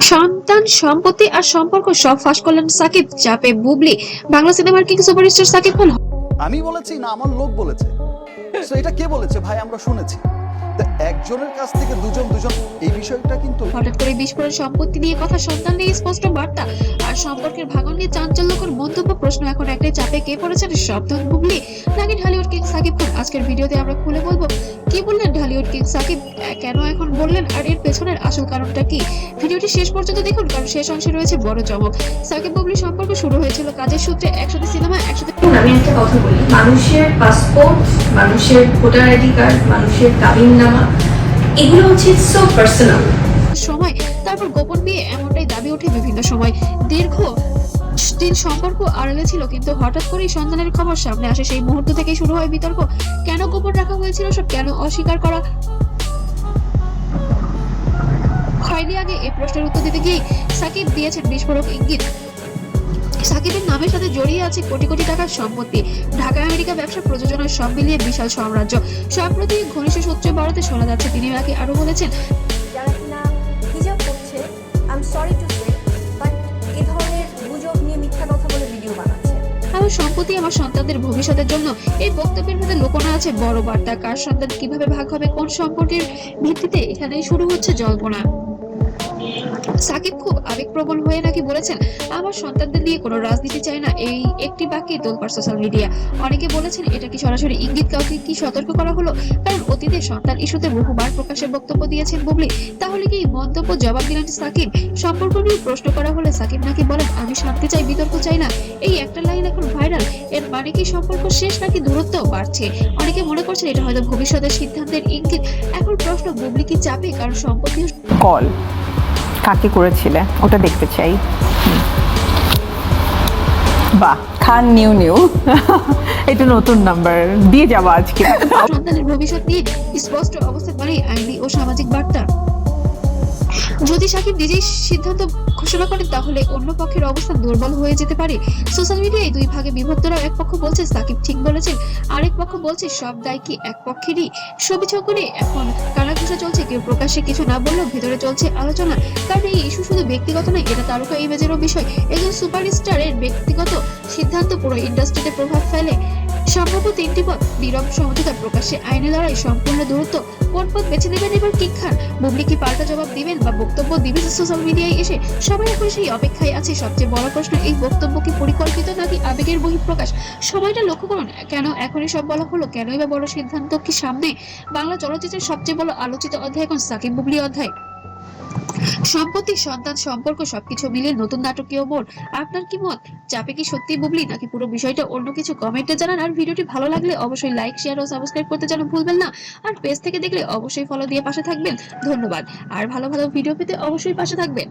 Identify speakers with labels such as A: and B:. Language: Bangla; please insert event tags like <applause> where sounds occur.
A: সন্তান, সম্পত্তি আর সম্পর্ক সব ফাঁস করলেন সাকিব, চাপে বুবলি। বাংলা সিনেমার কিং সুপারস্টার সাকিব খান।
B: আমি বলেছি না, আমার লোক বলেছে। সো এটা কে বলেছে? ভাই, আমরা শুনেছি। একজনের কাছ থেকে দুজন দুজন এই বিষয়টা কিন্তু
A: হঠাৎ করে বিস্ফোরণ সম্পত্তি নিয়ে কথা সন্তান নিয়ে স্পষ্ট বার্তা। আর সম্পর্কের ভাঙন নিয়ে চাঞ্চল্যকর মন্তব্য প্রশ্ন এখন একটাই চাপে কে পড়েছেন? শব্দ বুবলি। নাকি ঢালিউড কিং সাকিব খান আজকের ভিডিওতে আমরা খুলে বলব কি বললেন ঢালিউড কিং সাকিব? কেন এখন বললেন? আর এর পেছনের আসল কারণটা কি? ভিডিওটি শেষ পর্যন্ত দেখুন কারণ শেষ অংশে রয়েছে বড় চমক। সাকিব বুবলি সম্পর্ক শুরু হয়েছিল কাজের সূত্রে একসাথে সিনেমা একসাথে
C: আমি একটা কথা বলি মানুষের পাসপোর্ট মানুষের ভোটার আইডি কার্ড মানুষের কাবিননামা এগুলো হচ্ছে সো পার্সোনাল
A: সময়, তারপর গোপন বিয়ে এমনটাই দাবি ওঠে বিভিন্ন সময়। দীর্ঘ দিন সম্পর্ক আড়ালে ছিল, কিন্তু হঠাৎ করেই সন্তানের খবর সামনে আসে। সেই মুহূর্ত থেকে শুরু হয় বিতর্ক। কেন গোপন রাখা হয়েছিল সব? কেন অস্বীকার করা? হয়নি আগে এই প্রশ্নের উত্তর দিতে গিয়ে সাকিব দিয়েছেন বিস্ফোরক ইঙ্গিত। সাকিবের নামের সাথে জড়িয়ে আছে কোটি কোটি টাকার সম্পত্তি। ঢাকা আমেরিকা ব্যবসা প্রযোজনার সব মিলিয়ে বিশাল সাম্রাজ্য। সম্প্রতি ঘনিষ্ঠ সূত্রে বড়তে শোনা যাচ্ছে তিনি নাকি আরও বলেছেন
D: যারা কিনা হিজাব করছে I sorry to say but এ ধরনের গুজব নিয়ে মিথ্যা কথা বলে ভিডিও বানাচ্ছে।
A: আমার সম্পত্তি আমার সন্তানদের ভবিষ্যতের জন্য এই বক্তব্যের মধ্যে লোকনা আছে বড় বার্তা। কার সন্তান কীভাবে ভাগ হবে কোন সম্পর্কের ভিত্তিতে এখানেই শুরু হচ্ছে জল্পনা। সাকিব খুব আবেগপ্রবণ হয়ে নাকি বলেছেন, আমার সন্তানদের নিয়ে কোনো রাজনীতি চায় না, এই একটি বাক্যে তোলপার সোশ্যাল মিডিয়া অনেকে বলেছেন, এটা কি সরাসরি ইঙ্গিত? কাউকে কি সতর্ক করা হলো? কারণ অতীতে সন্তান ইস্যুতে বহুবার প্রকাশের বক্তব্য দিয়েছেন বুবলি। তাহলে কি মন্তব্য জবাব দিলেন সাকিব? সম্পর্ক নিয়ে প্রশ্ন করা হলে সাকিব নাকি বলেন, আমি শান্তি চাই, বিতর্ক চাই না। এই একটা লাইন এখন ভাইরাল। এর মানে কি সম্পর্ক শেষ নাকি দূরত্ব বাড়ছে? অনেকে মনে করছেন, এটা হয়তো ভবিষ্যতের সিদ্ধান্তের ইঙ্গিত। এখন প্রশ্ন, বুবলি কি চাপে? কারণ সম্পত্তি
E: কল। কাকে করেছিলে? ওটা দেখতে চাই। বাহ, খান নিউ নিউ। <laughs> এটা নতুন নাম্বার দিয়ে যাব আজকে। <laughs>
A: সন্তানের ভবিষ্যৎ নিয়ে স্পষ্ট অবস্থা করে আইনি ও সামাজিক বার্তা। যদি সাকিব নিজেই সিদ্ধান্ত ঘোষণা করেন, তাহলে অন্য পক্ষের অবস্থান দুর্বল হয়ে যেতে পারে। সোশ্যাল মিডিয়ায় দুই ভাগে বিভক্তরা এক পক্ষ বলছে, সাকিব ঠিক বলেছেন, আরেক পক্ষ বলছে, সব দায় কি এক পক্ষেরই? ছবি চক্করে এখন কানাঘুষা চলছে, কেউ প্রকাশ্যে কিছু না বললেও ভেতরে চলছে আলোচনা। কারণ এই ইস্যু শুধু ব্যক্তিগত নয়, এটা তারকা ইমেজেরও বিষয়। একজন সুপারস্টারের ব্যক্তিগত সিদ্ধান্ত পুরো ইন্ডাস্ট্রিতে প্রভাব ফেলে। সম্ভাব্য তিনটি পথ নীরব সমঝোতা প্রকাশ্যে আইনে লড়াই, সম্পূর্ণ দূরত্ব কোন পথ বেছে নেবেন এবার কিক খান? বুবলি কি পাল্টা জবাব দিবেন বা বক্তব্য দিবেন সোশ্যাল মিডিয়ায় এসে? সবাই এখন সেই অপেক্ষায় আছে। সবচেয়ে বড় প্রশ্ন, এই বক্তব্য কি পরিকল্পিত নাকি আবেগের বহিঃপ্রকাশ? সময়টা লক্ষ্য করুন, কেন এখনই সব বলা হলো? কেনই বা বড় সিদ্ধান্ত কি সামনে? বাংলা চলচ্চিত্রের সবচেয়ে বড় আলোচিত অধ্যায় এখন সাকিব বুবলি অধ্যায়। সম্পত্তি, সন্তান, সম্পর্ক সবকিছু মিলে নতুন নাটকীয় মোড়। আপনার কি মত? চাপে কি সত্যি বুবলি, নাকি পুরো বিষয়টা অন্য কিছু কমেন্টে জানান? আর ভিডিওটি ভালো লাগলে অবশ্যই লাইক শেয়ার ও সাবস্ক্রাইব করতে যেন ভুলবেন না। আর পেজ থেকে দেখলে অবশ্যই ফলো দিয়ে পাশে থাকবেন। ধন্যবাদ। আর ভালো ভালো ভিডিও পেতে অবশ্যই পাশে থাকবেন।